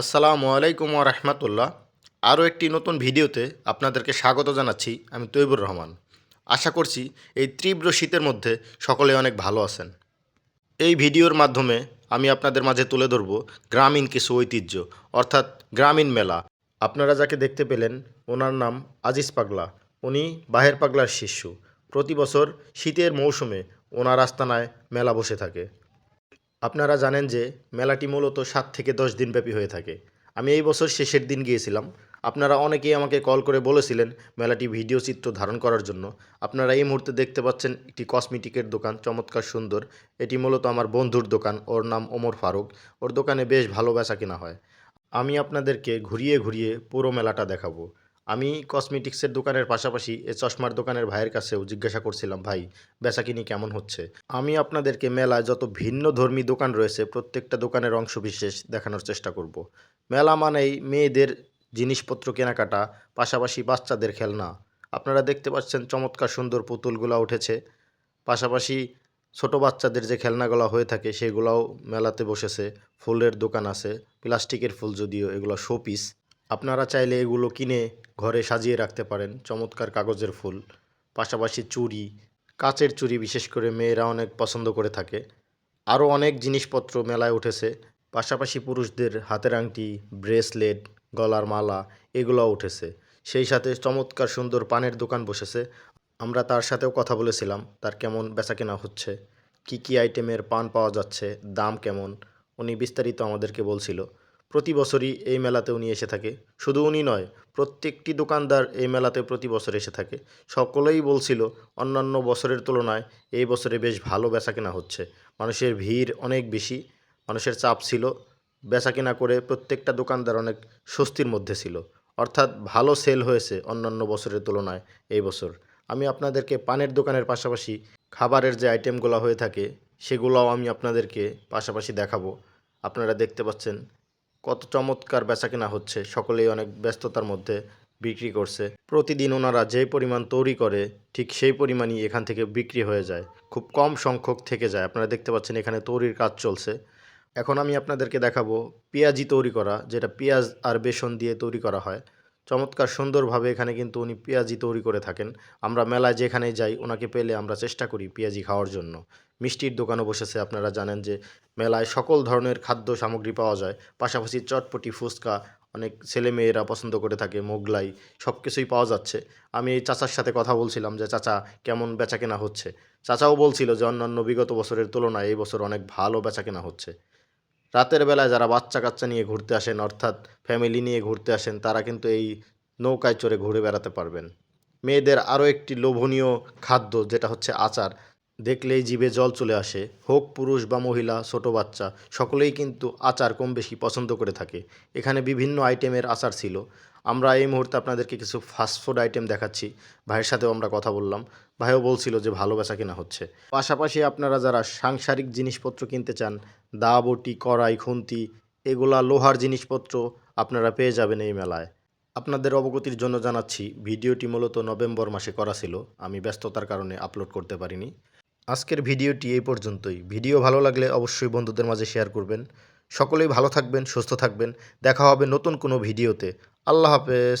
আসসালামু আলাইকুম রহমতুল্লাহ। আরও একটি নতুন ভিডিওতে আপনাদেরকে স্বাগত জানাচ্ছি। আমি তৈবুর রহমান। আশা করছি এই তীব্র শীতের মধ্যে সকলে অনেক ভালো আছেন। এই ভিডিওর মাধ্যমে আমি আপনাদের মাঝে তুলে ধরব গ্রামীণ কিছু ঐতিহ্য, অর্থাৎ গ্রামীণ মেলা। আপনারা যাকে দেখতে পেলেন, ওনার নাম আজিজ পাগলা। উনি বাহের পাগলার শিষ্য। প্রতি বছর শীতের মৌসুমে ওনার আস্তানায় মেলা বসে থাকে। আপনারা জানেন যে মেলাটি মূলত সাত থেকে দশ দিন ব্যাপী হয়ে থাকে। আমি এই বছর শেষের দিন গিয়েছিলাম। আপনারা অনেকেই আমাকে কল করে বলেছিলেন মেলাটি ভিডিও চিত্র ধারণ করার জন্য। আপনারা এই মুহূর্তে দেখতে পাচ্ছেন একটি কসমেটিকের দোকান, চমৎকার সুন্দর। এটি মূলত আমার বন্ধুর দোকান, ওর নাম ওমর ফারুক। ওর দোকানে বেশ ভালো বেচা কেনা হয়। আমি আপনাদেরকে ঘুরিয়ে ঘুরিয়ে পুরো মেলাটা দেখাবো। আমি কসমেটিক্সের দোকানের পাশাপাশি এ চশমার দোকানের ভাইয়ের কাছেও জিজ্ঞাসা করছিলাম, ভাই বেচাকিনি কেমন হচ্ছে? আমি আপনাদেরকে মেলায় যত ভিন্ন ধর্মী দোকান রয়েছে, প্রত্যেকটা দোকানের অংশবিশেষ দেখানোর চেষ্টা করব। মেলা মানেই মেয়েদের জিনিসপত্র কেনাকাটা, পাশাপাশি বাচ্চাদের খেলনা। আপনারা দেখতে পাচ্ছেন চমৎকার সুন্দর পুতুলগুলো উঠেছে। পাশাপাশি ছোট বাচ্চাদের যে খেলনাগুলো হয়ে থাকে, সেগুলাও মেলাতে বসেছে। ফুলের দোকান আছে, প্লাস্টিকের ফুল যদিও, এগুলো শোপিস। আপনারা চাইলে এগুলো কিনে ঘরে সাজিয়ে রাখতে পারেন। চমৎকার কাগজের ফুল, পাশাপাশি চুড়ি, কাচের চুড়ি বিশেষ করে মেয়েরা অনেক পছন্দ করে থাকে। আরও অনেক জিনিসপত্র মেলায় উঠেছে, পাশাপাশি পুরুষদের হাতের আংটি, ব্রেসলেট, গলার মালা এগুলোও উঠেছে। সেই সাথে চমৎকার সুন্দর পানের দোকান বসেছে। আমরা তার সাথেও কথা বলেছিলাম, তার কেমন বেচাকেনা হচ্ছে, কি কি আইটেমের পান পাওয়া যাচ্ছে, দাম কেমন, উনি বিস্তারিত আমাদেরকে বলছিল। প্রতি বছরই এই মেলাতে উনি এসে থাকে। শুধু উনি নয়, প্রত্যেকটি দোকানদার এই মেলাতে প্রতি বছর এসে থাকে। সকলেই বলছিল, অন্যান্য বছরের তুলনায় এই বছরে বেশ ভালো বেচাকেনা হচ্ছে। মানুষের ভিড় অনেক বেশি, মানুষের চাপ ছিল। বেচাকেনা করে প্রত্যেকটা দোকানদার অনেক স্বস্তির মধ্যে ছিল। অর্থাৎ ভালো সেল হয়েছে অন্যান্য বছরের তুলনায় এই বছর। আমি আপনাদেরকে পানের দোকানের পাশাপাশি খাবারের যে আইটেমগুলো হয়ে থাকে, সেগুলোও আমি আপনাদেরকে পাশাপাশি দেখাবো। আপনারা দেখতে পাচ্ছেন কত চমৎকার বেচাকেনা হচ্ছে। সকলেই অনেক ব্যস্ততার মধ্যে বিক্রি করছে। প্রতিদিন ওনারা যে পরিমাণ তৈরি করে, ঠিক সেই পরিমাণই এখান থেকে বিক্রি হয়ে যায়। খুব কম সংখ্যক থেকে যায়। আপনারা দেখতে পাচ্ছেন এখানে তৈরির কাজ চলছে। এখন আমি আপনাদেরকে দেখাবো পেঁয়াজি তৈরি করা, যেটা পেঁয়াজ আর বেসন দিয়ে তৈরি করা হয়। চমৎকার সুন্দরভাবে এখানে কিন্তু উনি পেঁয়াজি তৈরি করে থাকেন। আমরা মেলায় যেখানে যাই, ওনাকে পেলে আমরা চেষ্টা করি পেঁয়াজি খাওয়ার জন্য। মিষ্টির দোকানও বসেছে, আপনারা জানেন যে মেলায় সকল ধরনের খাদ্য সামগ্রী পাওয়া যায়। পাশাপাশি চটপটি, ফুচকা, অনেক ছেলে মেয়েরা পছন্দ করে থাকে, মোগলাই সব কিছুই পাওয়া যাচ্ছে। আমি এই চাচার সাথে কথা বলছিলাম যে, চাচা, কেমন বেচাকেনা হচ্ছে? চাচাও বলছিল যে, অন্যান্য বিগত বছরের তুলনায় এই বছর অনেক ভালো বেচাকেনা হচ্ছে। রাতের বেলায় যারা বাচ্চা কাচ্চা নিয়ে ঘুরতে আসেন, অর্থাৎ ফ্যামিলি নিয়ে ঘুরতে আসেন, তারা কিন্তু এই নৌকায় চড়ে ঘুরে বেড়াতে পারবেন। মেয়েদের আরও একটি লোভনীয় খাদ্য, যেটা হচ্ছে আচার। দেখলেই জিভে জল চলে আসে। হোক পুরুষ বা মহিলা, ছোট বাচ্চা, সকলেই কিন্তু আচার কম বেশি পছন্দ করে থাকে। এখানে বিভিন্ন আইটেমের আচার ছিল। আমরা এই মুহূর্তে আপনাদেরকে কিছু ফাস্টফুড আইটেম দেখাচ্ছি। ভাইয়ের সাথেও আমরা কথা বললাম। ভাইও বলছিল যে ভালো বেচা কেনা হচ্ছে। পাশাপাশি আপনারা যারা সাংসারিক জিনিসপত্র কিনতে চান দা বটি কড়াই, খুন্তি, এগুলা লোহার জিনিসপত্র আপনারা পেয়ে যাবেন এই মেলায়। আপনাদের অবগতির জন্য জানাচ্ছি, ভিডিওটি মূলত নভেম্বর মাসে করা ছিল। আমি ব্যস্ততার কারণে আপলোড করতে পারিনি। আজকের ভিডিওটি এই পর্যন্তই। ভিডিও ভালো লাগলে অবশ্যই বন্ধুদের মাঝে শেয়ার করবেন। সকলেই ভালো থাকবেন, সুস্থ থাকবেন। দেখা হবে নতুন কোনো ভিডিওতে। আল্লাহ হাফেজ।